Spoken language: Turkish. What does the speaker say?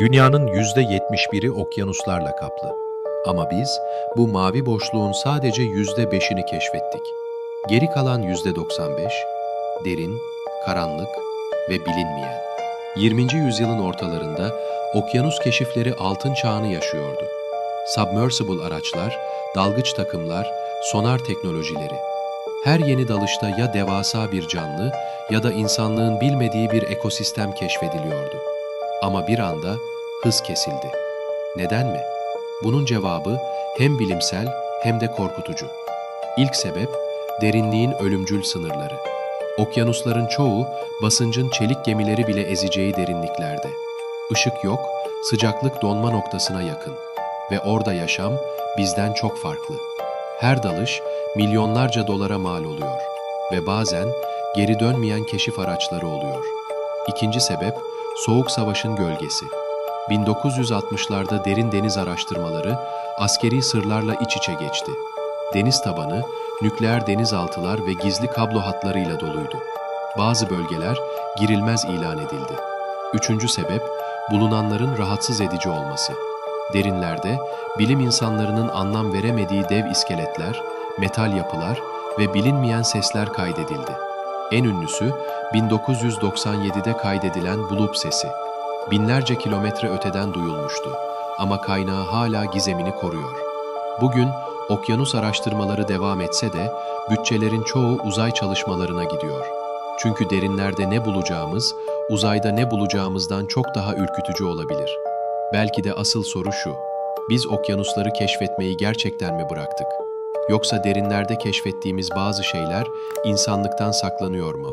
Dünyanın %71'i okyanuslarla kaplı. Ama biz bu mavi boşluğun sadece %5'ini keşfettik. Geri kalan %95, derin, karanlık ve bilinmeyen. 20. yüzyılın ortalarında okyanus keşifleri altın çağını yaşıyordu. Submersible araçlar, dalgıç takımlar, sonar teknolojileri. Her yeni dalışta ya devasa bir canlı ya da insanlığın bilmediği bir ekosistem keşfediliyordu. Ama bir anda hız kesildi. Neden mi? Bunun cevabı hem bilimsel hem de korkutucu. İlk sebep derinliğin ölümcül sınırları. Okyanusların çoğu basıncın çelik gemileri bile ezeceği derinliklerde. Işık yok, sıcaklık donma noktasına yakın ve orada yaşam bizden çok farklı. Her dalış milyonlarca dolara mal oluyor ve bazen geri dönmeyen keşif araçları oluyor. İkinci sebep Soğuk Savaş'ın gölgesi. 1960'larda derin deniz araştırmaları askeri sırlarla iç içe geçti. Deniz tabanı, nükleer denizaltılar ve gizli kablo hatlarıyla doluydu. Bazı bölgeler girilmez ilan edildi. Üçüncü sebep, bulunanların rahatsız edici olması. Derinlerde bilim insanlarının anlam veremediği dev iskeletler, metal yapılar ve bilinmeyen sesler kaydedildi. En ünlüsü 1997'de kaydedilen Bloop sesi. Binlerce kilometre öteden duyulmuştu ama kaynağı hala gizemini koruyor. Bugün okyanus araştırmaları devam etse de bütçelerin çoğu uzay çalışmalarına gidiyor. Çünkü derinlerde ne bulacağımız, uzayda ne bulacağımızdan çok daha ürkütücü olabilir. Belki de asıl soru şu. Biz okyanusları keşfetmeyi gerçekten mi bıraktık? Yoksa derinlerde keşfettiğimiz bazı şeyler insanlıktan saklanıyor mu?